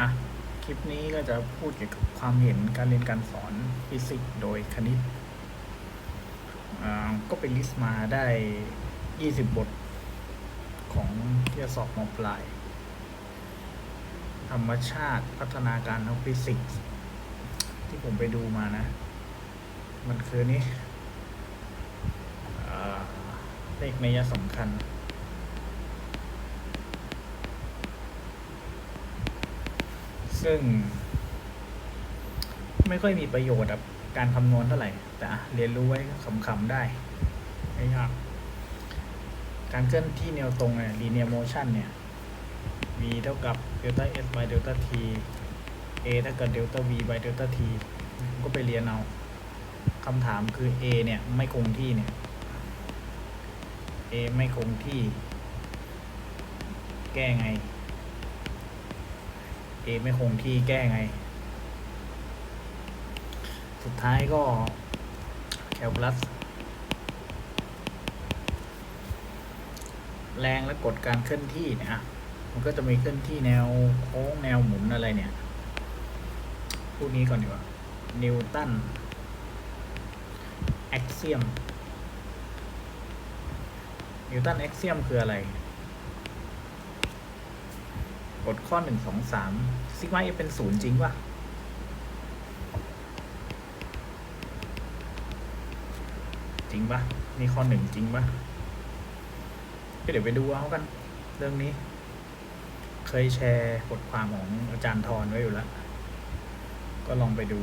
อะ คลิปนี้ก็จะพูดเกี่ยวกับความเห็นการเรียนการสอนฟิสิกส์โดยคณิตก็เป็นลิสต์มาได้ 20 บทของที่จะสอบมปลาย ธรรมชาติพัฒนาการทางฟิสิกส์ ที่ผมไปดูมานะ มันคือนี่เลขนัยสำคัญ ซึ่ง ไม่ค่อยมีประโยชน์กับการคำนวณเท่าไหร่ แต่เรียนรู้ไว้ขำๆได้ไม่ยากการเคลื่อนที่แนวตรงเนี่ย linear motion เนี่ย v เท่ากับ delta s by delta t a เท่ากับ delta v by delta t ก็ไปเรียนเอาคำถามคือ a เนี่ย ไม่คงที่เนี่ย a ไม่คงที่ แก้ไง a ไม่คงที่แก้ไง สุดท้ายก็แคลคูลัส แรงและกฎการเคลื่อนที่เนี่ย มันก็จะมีเคลื่อนที่แนวโค้งแนวหมุนอะไรเนี่ยพูดนี้ก่อนดีกว่า นิวตัน แอ็กเซียม นิวตันแอ็กเซียมคืออะไร กฎข้อหนึ่งสองสามซิกมาเอเป็นศูนย์จริงป่ะจริงปะนี่ข้อหนึ่งจริงปะก็เดี๋ยวไปดูเอากัน เรื่องนี้ เคยแชร์บทความของอาจารย์ทรไว้อยู่แล้ว ก็ลองไปดู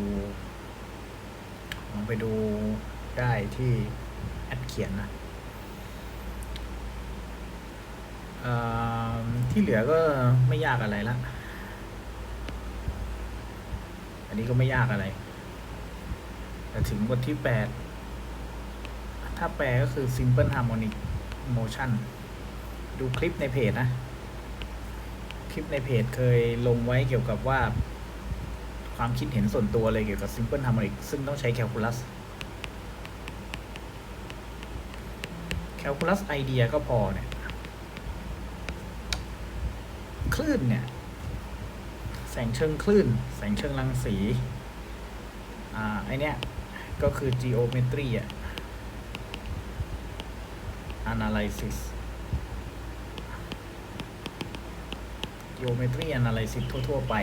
ลองไปดูได้ที่แอดเขียนนะเอ่อ ที่เหลือก็ไม่ยากอะไรละ อันนี้ก็ไม่ยากอะไร แต่ถึงบทที่แปด ถ้าแปลก็คือ simple harmonic motion ดูคลิปในเพจนะ คลิปในเพจเคยลงไว้เกี่ยวกับว่า ความคิดเห็นส่วนตัวเลยเกี่ยวกับ simple harmonic ซึ่งต้องใช้ calculus calculus idea ก็พอเนี่ย ค ลื่นเนี่ย แสงเชิงคลื่น แสงเชิงรังสี อ่าไอเนี้ยก็คือ geometry อะ analysis geometry analysis ทั่ว ๆ ไป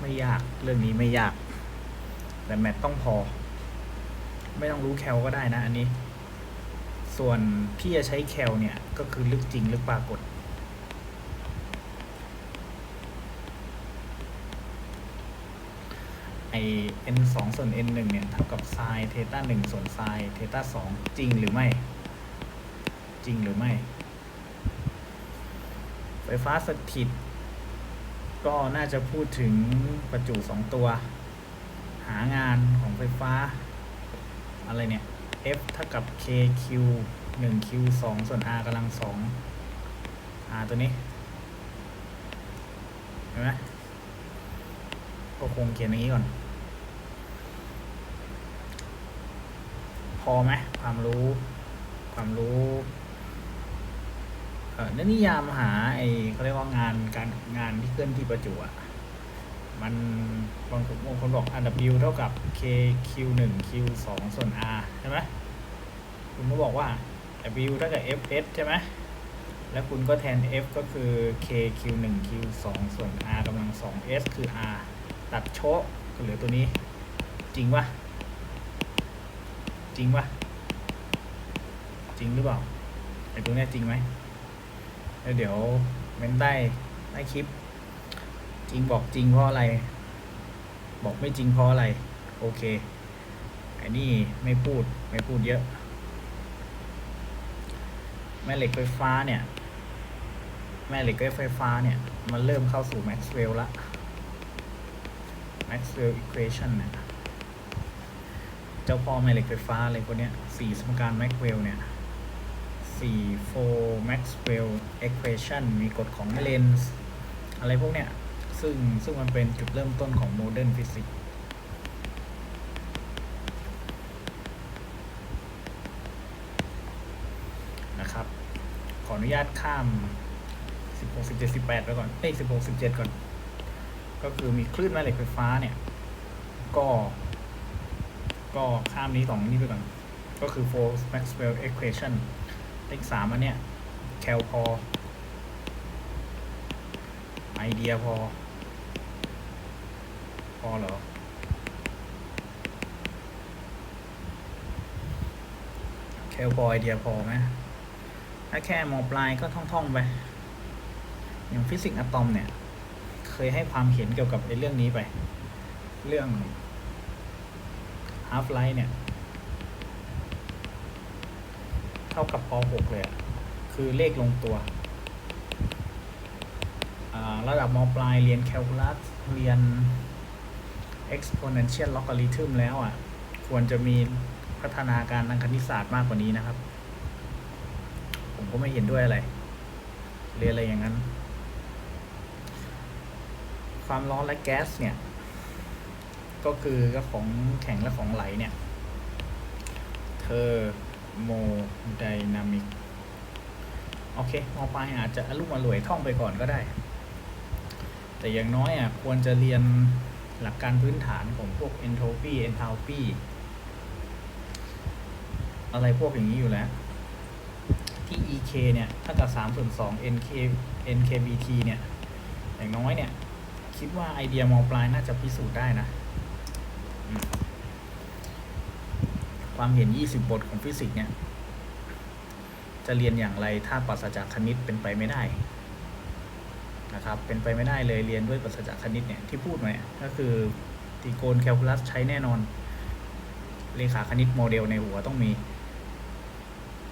ไม่ยากเรื่องนี้ไม่ยาก แต่แมทต้องพอ ไม่ต้องรู้แคลก็ได้นะอันนี้ ส่วนที่จะใช้แคลเนี่ย ก็คือลึกจริงลึกปรากฏ ไอ n 2ส่วน n 1เนี่ยเท่ากับ sin เทต้า1ส่วน sin เทต้า2จริงหรือไม่ จริงหรือไม่ ไฟฟ้าสถิต ก็น่าจะพูดถึงประจุสองตัว หางานของไฟฟ้า อะไรเนี่ย F เท่ากับ KQ 1 Q 2ส่วน R กำลัง 2 R ตัวนี้ เห็นไหมก็คงเขียนอย่างนี้ก่อน อไหมความรู้ ความรู้เออนิยามหาไอเขาเรียกว่างานการงานที่เคลื่อนที่ประจุอะมันบางคนบางคนบอก W เท่ากับ KQ 1 Q 2ส่วน R ใช่ไหมคุณก็บอกว่า W เท่ากับ Fs ใช่ไหมแล้วคุณก็แทน F ก็คือ KQ 1 Q 2ส่วน R กำลัง2 S คือ R ตัดโชะก็เหลือตัวนี้ จริงปะ จริงปะจริงหรือเปล่าไอตัวเนี้ยจริงไหมแล้วเดี๋ยวเม้นใต้ใต้คลิป จริงบอกจริงเพราะอะไร บอกไม่จริงเพราะอะไร โอเคไอ้นี่ไม่พูดไม่พูดเยอะ แม่เหล็กไฟฟ้าเนี่ย แม่เหล็กไฟฟ้าเนี่ย มันเริ่มเข้าสู่แม็กซ์เวลล์ละ Maxwell equation เนี่ย เจ้าพ่อแม่เหล็กไฟฟ้าอะไรพวกเนี้ยสี่สมการแม็กเวลเนี่ยสี่โฟแม็กเวลล์เอ็กเพรสชันมีกฎของเลนส์อะไรพวกเนี้ยซึ่งซึ่งมันเป็นจุดเริ่มต้นของโมเดิร์นฟิสิกส์นะครับ ขออนุญาตข้ามสิบหกสิบเจ็ดสิบแปดไปก่อนเอ้ยสิบหกสิบเจ็ดก่อน ก็คือมีคลื่นแม่เหล็กไฟฟ้าเนี่ย ก็ ก็ข้ามนี้สองนี้ไปก่อน ก็คือ force Maxwell equation เลขสามอันเนี้ยแคลพอ ไอเดียพอ พอเหรอ แคลพอไอเดียพอไหมถ้าแค่มอปลายก็ท่อง ๆ ไป อย่างฟิสิกส์อะตอมเนี่ย เคยให้ความเห็นเกี่ยวกับไอเรื่องนี้ไป เรื่อง half life เนี่ย เท่ากับป .6 เลยคือเลขลงตัว ระดับมปลายเรียนแคลคูลัสเรียน exponential logarithm แล้วอะ ควรจะมีพัฒนาการทางคณิตศาสตร์มากกว่านี้นะครับ ผมก็ไม่เห็นด้วยอะไร เรียนอะไรอย่างนั้น ความร้อนและแก๊สเนี่ย ก็คือก็ของแข็งและของไหลเนี่ยเธอโมไดนามิกโอเคมอปลายอาจจะอารมณ์อร่วยท่องไปก่อนก็ได้ แต่อย่างน้อยอะควรจะเรียนหลักการพื้นฐานของพวก entropy enthalpy อะไรพวกอย่างนี้อยู่แล้ว ที่ ek เนี่ยถ้ากับ3ส่วน2 nk nkbt เนี่ย อย่างน้อยเนี่ย คิดว่าไอเดียมอปลายน่าจะพิสูจน์ได้นะ ความเห็น 20 บทของฟิสิกส์เนี่ย จะเรียนอย่างไรถ้าปราศจากคณิตเป็นไปไม่ได้นะครับ เป็นไปไม่ได้เลยเรียนด้วยปราศจากคณิตเนี่ยที่พูดมาเนี่ยก็คือตีโกณแคลคูลัสใช้แน่นอน เลขาคณิตโมเดลในหัวต้องมี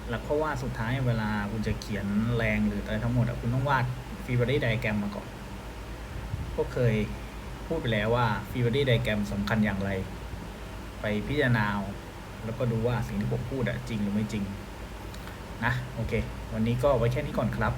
หลักเพราะว่าสุดท้ายเวลาคุณจะเขียนแรงหรืออะไรทั้งหมดอะคุณต้องวาดฟีเบอรี่ไดแกรมมาก่อน ก็เคย พูดไปแล้วว่า ฟีเวอรี่ไดแกรมสำคัญอย่างไร ไปพิจารณาแล้วก็ดูว่าสิ่งที่ผมพูดอะจริงหรือไม่จริง นะ โอเค วันนี้ก็ไว้แค่นี้ก่อนครับ